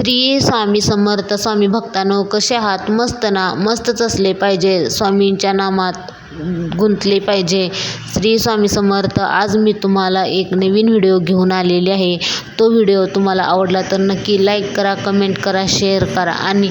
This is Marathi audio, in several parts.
श्री स्वामी समर्थ स्वामी भक्तानो कसे आहात? मस्त ना? मस्तच असले पाहिजे. स्वामींच्या नामात गुंतले पाहिजे. श्री स्वामी समर्थ आज मी तुम्हाला एक नवीन व्हिडिओ घेऊन आलेली आहे. तो व्हिडिओ तुम्हाला आवडला तर नक्की लाईक करा कमेंट करा शेअर करा आणि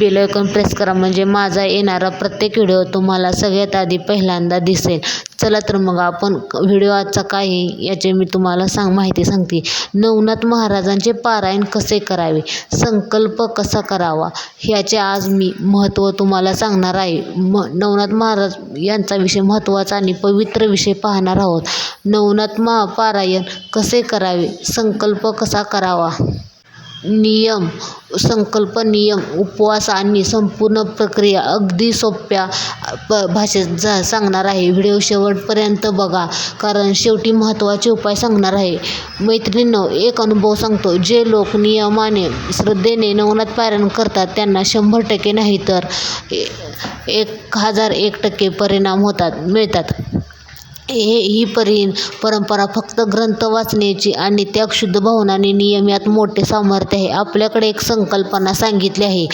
बेल प्रेस करा. म्हणजे माझा येणारा प्रत्येक व्हिडिओ तुम्हाला सगळ्यात आधी पहिल्यांदा दिसेल. चला तर मग आपण व्हिडिओ आजचा काय आहे याचे मी तुम्हाला सांग माहिती सांगते. नवनाथ महाराजांचे पारायण कसे करावे? संकल्प कसा करावा? ह्याचे आज मी महत्त्व तुम्हाला सांगणार आहे. म नवनाथ महाराज यांचा विषय महत्त्वाचा आणि पवित्र विषय पाहणार आहोत. नवनाथ महा पारायण कसे करावे? संकल्प कसा करावा? नियम संकल्प नियम उपवास आणि संपूर्ण प्रक्रिया अगदी सोप्या प भाषेत जा सांगणार आहे. व्हिडिओ शेवटपर्यंत बघा कारण शेवटी महत्त्वाचे उपाय सांगणार आहे. मैत्रिणींनो एक अनुभव सांगतो. जे लोक नियमाने श्रद्धेने नवनाथ पारायण करतात त्यांना शंभर टक्के नाही तर एक हजार एक टक्के परिणाम होतात मिळतात. हे ही परि परंपरा फक्त ग्रंथ वाचण्याची आणि त्या शुद्ध भावनाने नियम यात मोठे सामर्थ्य आहे. आपल्याकडे एक संकल्पना सांगितली आहे.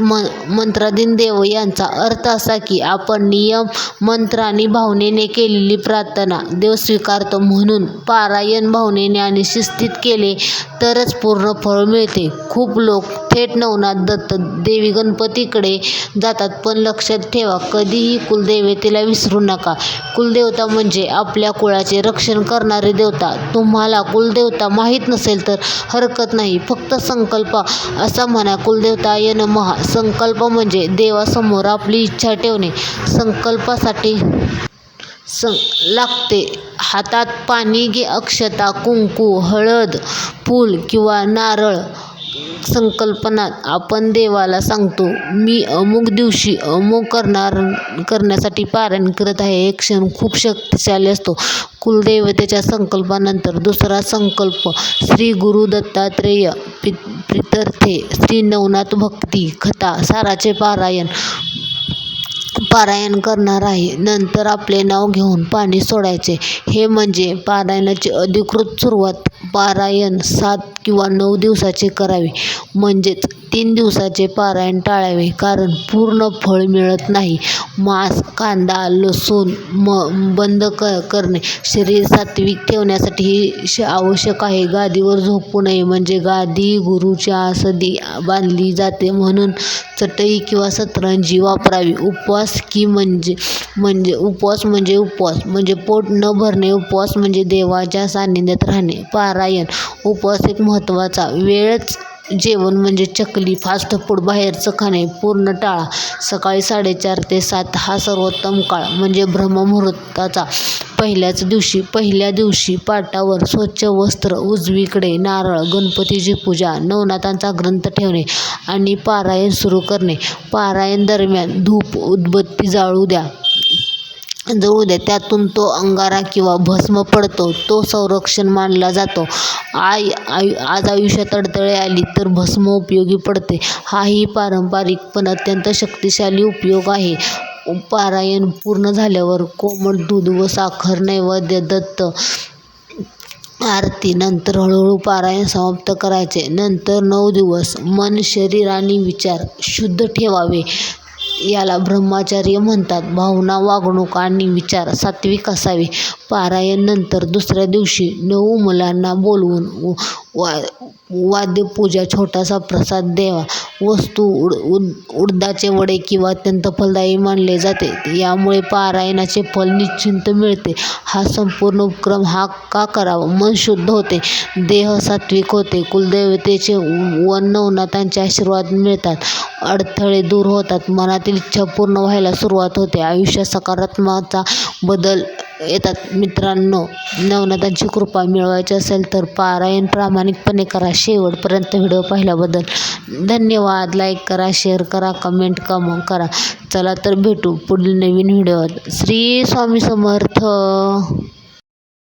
म मंत्राधीन देव यांचा अर्थ असा की आपण नियम मंत्र आणि भावनेने केलेली प्रार्थना देव स्वीकारतो. म्हणून पारायण भावनेने आणि शिस्तीत केले तरच पूर्ण फळ मिळते. खूप लोक थेट नवनाथ दत्त देवी गणपतीकडे जातात. पण लक्षात ठेवा कधीही कुलदेवतेला विसरू नका. कुलदेवता म्हणजे आपल्या कुळाचे रक्षण करणारे देवता. तुम्हाला कुलदेवता माहीत नसेल तर हरकत नाही. फक्त संकल्प असा म्हणा कुलदेवताय नमः. संकल्प म्हणजे देवासमोर आपली इच्छा ठेवणे. संकल्पासाठी सं लागते. हातात पाणी घे अक्षता कुंकू हळद फूल किंवा नारळ. संकल्पनात आपण देवाला सांगतो मी अमुक दिवशी अमुक करणार करण्यासाठी पारायण करत आहे. एक क्षण खूप शक्तिशाली असतो. कुलदेवतेच्या संकल्पानंतर. दुसरा संकल्प श्री गुरु दत्तात्रेय पि प्रितर्थे श्री नवनाथ भक्ती कथा साराचे पारायण. पारायण करणार आहे. नंतर आपले नाव घेऊन पाणी सोडायचे. हे म्हणजे पारायणाची अधिकृत सुरुवात पारायण सात किंवा नऊ दिवसाचे करावे. म्हणजेच तीन दिवसाचे पारायण टाळावे कारण पूर्ण फळ मिळत नाही. मांस कांदा लसूण म बंद क करणे. शरीर सात्विक ठेवण्यासाठी ही श आवश्यक आहे. गादीवर झोपू नये म्हणजे गादी गुरुच्या सदी बांधली जाते म्हणून चटई किंवा सतरंजी वापरावी. उपवास की म्हणजे म्हणजे उपवास म्हणजे उपवास म्हणजे पोट न भरणे. उपवास म्हणजे देवाच्या सान्निध्यात राहणे. पारायण उपवास एक महत्त्वाचा. वेळच जेवण म्हणजे चकली फास्ट फूड बाहेरचं खाणे पूर्ण टाळा. सकाळी साडेचार ते सात हा सर्वोत्तम काळ. म्हणजे ब्रह्ममुहूर्ताचा पहिल्याच दिवशी पहिल्या दिवशी पाटावर स्वच्छ वस्त्र उजवीकडे नारळ गणपतीची पूजा नवनाथांचा ग्रंथ ठेवणे आणि पारायण सुरू करणे. पारायण दरम्यान धूप उदबत्ती जाळू द्या. जळू द्या त्यातून तो अंगारा किंवा भस्म पडतो तो संरक्षण मानला जातो. आई आयु आज आयुष्यात अडथळे आली तर भस्म उपयोगी पडते. हाही पारंपरिक पण अत्यंत शक्तिशाली उपयोग आहे. पारायण पूर्ण झाल्यावर कोमट दूध व साखर नैवेद्य दत्त आरती नंतर हळूहळू पारायण समाप्त करायचे. नंतर नऊ दिवस मन शरीर आणि विचार शुद्ध ठेवावे. याला ब्रह्मचार्य म्हणतात. भावना वागणूक आणि विचार सात्विक असावे. पारायण नंतर दुसऱ्या दिवशी नऊ मुलांना बोलवून वा वाद्यपूजा छोटासा प्रसाद द्यावा. वस्तू उड उड उडदाचे वडे किंवा अत्यंत फलदायी मानले जाते. यामुळे पारायणाचे फल निश्चिंत मिळते. हा संपूर्ण उपक्रम हा का करावा? मन शुद्ध होते. देह सात्विक होते. कुलदेवतेचे व नवनाथांचे आशीर्वाद मिळतात. अडथळे दूर होतात. मनातील इच्छा पूर्ण व्हायला सुरुवात होते. आयुष्यात सकारात्मकता बदल येतात. मित्रांनो नवनाथांची कृपा मिळवायची असेल तर पारायण प्रामाणिकपणे करा. शेवटपर्यंत व्हिडिओ पाहिल्याबद्दल धन्यवाद. लाईक करा शेअर करा कमेंट कम करा. चला तर भेटू पुढील नवीन व्हिडिओत. श्री स्वामी समर्थ.